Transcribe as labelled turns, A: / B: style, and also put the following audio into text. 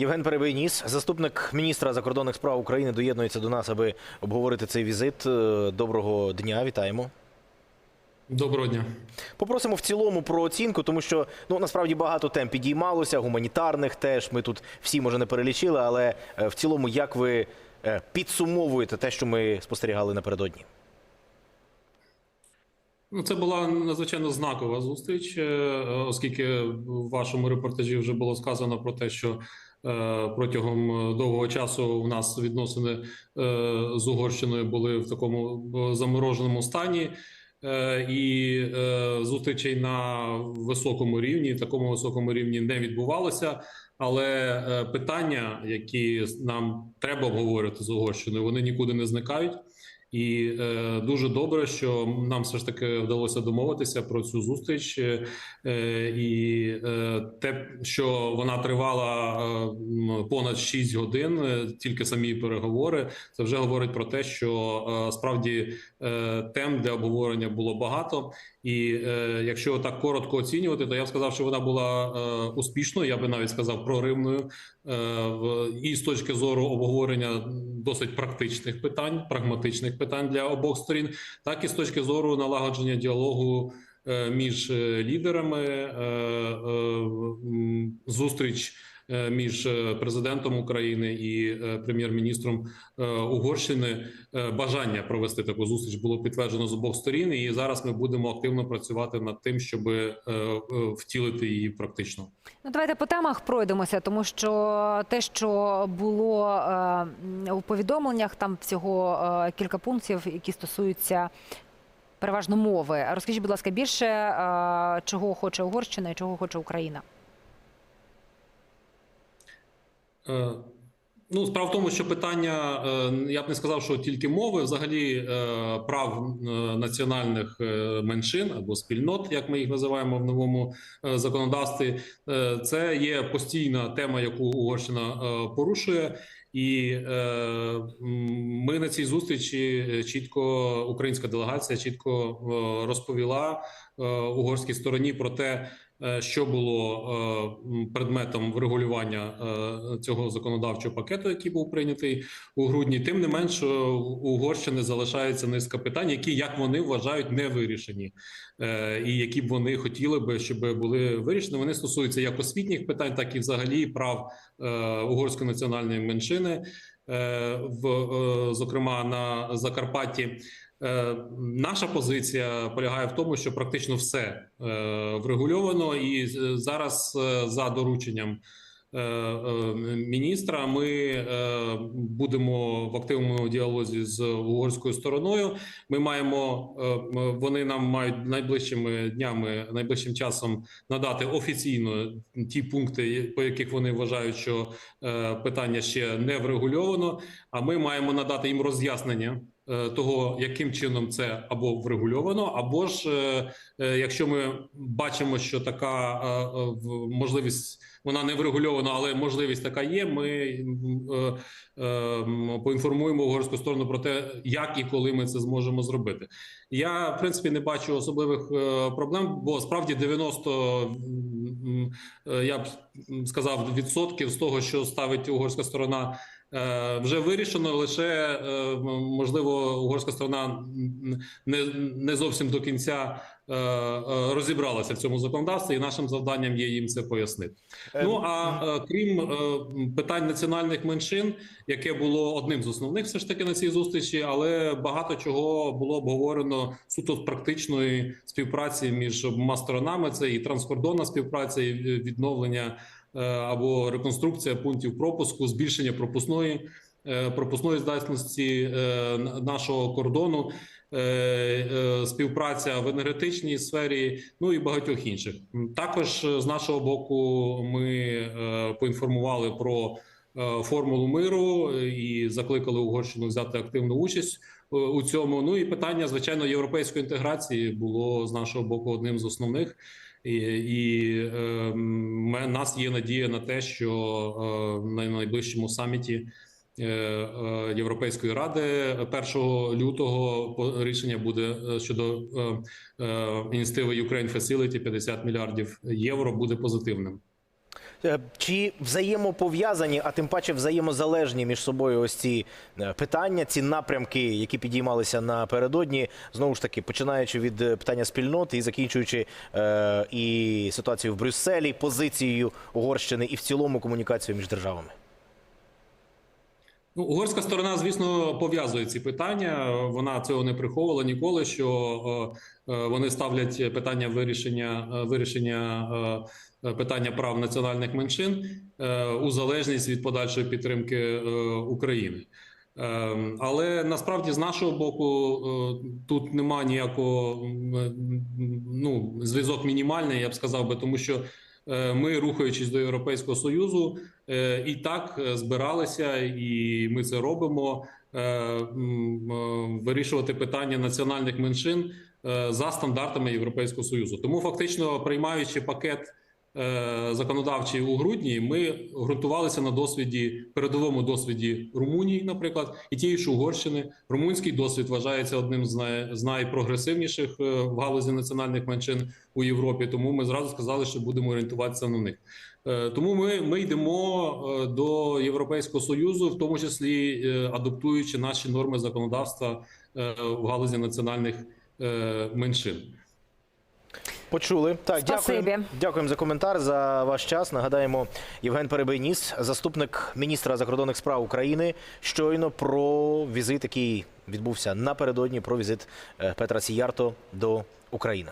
A: Євген Перебийніс, заступник міністра закордонних справ України, доєднується до нас, аби обговорити цей візит. Е, Доброго дня, вітаємо.
B: Доброго дня.
A: Попросимо в цілому про оцінку, тому що ну насправді багато тем підіймалося, гуманітарних теж. Ми тут всі може не перелічили, але е, в цілому, як ви е, підсумовуєте те, що ми спостерігали напередодні?
B: Ну, це була надзвичайно знакова зустріч, оскільки в вашому репортажі вже було сказано про те, що протягом довгого часу у нас відносини е, з Угорщиною були в такому е, замороженому стані. Е, І е, зустрічей на високому рівні, такому високому рівні не відбувалося. Але е, питання, які нам треба обговорити з Угорщиною, вони нікуди не зникають. І е, дуже добре, що нам все ж таки вдалося домовитися про цю зустріч, е, і е, те, що вона тривала е, понад 6 годин, е, тільки самі переговори, це вже говорить про те, що е, справді е, тем для обговорення було багато. І е, якщо так коротко оцінювати, то я б сказав, що вона була е, успішною. Я би навіть сказав проривною е, в і з точки зору обговорення досить практичних питань, прагматичних питань для обох сторін, так і з точки зору налагодження діалогу е, між е, лідерами, е, зустріч. Е, Між е, президентом України і е, прем'єр-міністром Угорщини бажання провести таку зустріч було підтверджено з обох сторін, і зараз ми будемо активно працювати над тим, щоб втілити її практично.
C: Ну, давайте по темах пройдемося, тому що те, що було у повідомленнях, там всього кілька пунктів, які стосуються переважно мови. Розкажіть, будь ласка, більше чого хоче Угорщина і чого хоче Україна?
B: Е, Ну, справа в тому, що питання е, я б не сказав, що тільки мови, взагалі е, прав е, національних е, меншин або спільнот, як ми їх називаємо в новому е, законодавстві, е, це є постійна тема, яку Угорщина е, порушує. І е, ми на цій зустрічі е, чітко українська делегація чітко е, розповіла е, угорській стороні про те, е, що було е, предметом врегулювання е, цього законодавчого пакету, який був прийнятий у грудні. Тим не менш, е, у Угорщини залишається низка питань, які як вони вважають не вирішені, е, і які б вони хотіли би, щоб були вирішені. Вони стосуються як освітніх питань, так і взагалі прав е, угорської національної меншини, е, в е, зокрема на Закарпатті. Е, Наша позиція полягає в тому, що практично все е, врегульовано, і е, зараз за дорученням міністра ми будемо в активному діалозі з угорською стороною. Ми маємо вони нам мають найближчими днями, найближчим часом надати офіційно ті пункти, по яких вони вважають, що питання ще не врегульовано. А ми маємо надати їм роз'яснення того, яким чином це або врегульовано, або ж е, е, якщо ми бачимо, що така е, е, можливість вона не врегульована, але можливість така є. Ми м, е, е, м, поінформуємо угорську сторону про те, як і коли ми це зможемо зробити. Я в принципі не бачу особливих е, проблем, бо справді 90, е, я б сказав, відсотків з того, що ставить угорська сторона. Е, Вже вирішено лише е, можливо угорська сторона не, не зовсім до кінця е, розібралася в цьому законодавстві, і нашим завданням є їм це пояснити.
A: Е,
B: Ну а крім питань національних меншин, яке було одним з основних, все ж таки на цій зустрічі, але багато чого було обговорено суто з практичної співпраці між обома сторонами. Це і транскордонна співпраця, і відновлення або реконструкція пунктів пропуску, збільшення пропускної. е, Пропускної здатності е, нашого кордону, е, е, співпраця в енергетичній сфері, ну і багатьох інших. Також е, з нашого боку ми е, поінформували про е, формулу миру е, і закликали Угорщину взяти активну участь е, у цьому. Ну і питання, звичайно, європейської інтеграції було з нашого боку одним з основних. І, і е, нас є надія на те, що е, на найближчому саміті е, е, Європейської ради 1 лютого рішення буде е, щодо е, е, ініціативи Ukraine Facility 50 мільярдів євро буде позитивним.
A: Е, Чи взаємопов'язані, а тим паче взаємозалежні між собою ось ці е, питання, ці напрямки, які підіймалися напередодні, знову ж таки, починаючи від е, питання спільноти і закінчуючи е, і ситуацією в Брюсселі, позицією Угорщини і в цілому комунікацією між державами?
B: Ну, угорська сторона, звісно, пов'язує ці питання. Вона цього не приховувала ніколи. Що е, е, вони ставлять питання вирішення е, вирішення питання прав національних меншин у залежність від подальшої підтримки України. Але насправді з нашого боку тут немає ніякого ну зв'язок мінімальний, я б сказав би, тому що ми, рухаючись до Європейського союзу, е, і так е, збиралися, і ми це робимо. е, е, Вирішувати питання національних меншин е, за стандартами Європейського союзу. Тому фактично, приймаючи пакет е, законодавчий у грудні, ми ґрунтувалися на досвіді передовому досвіді Румунії, наприклад, і тієї ж Угорщини. Румунський досвід вважається одним з най- з найпрогресивніших е, в галузі національних меншин у Європі. Тому ми зразу сказали, що будемо орієнтуватися на них. Е, Тому ми, ми йдемо до Європейського союзу, в тому числі адаптуючи наші норми законодавства в галузі національних меншин.
A: Почули. Так,
C: Спасибі.
A: дякуємо. Дякуємо за коментар, за ваш час. Нагадаємо, Євген Перебийніс, заступник міністра закордонних справ України, щойно про візит, який відбувся напередодні, про візит е, Петра Сіярто до України.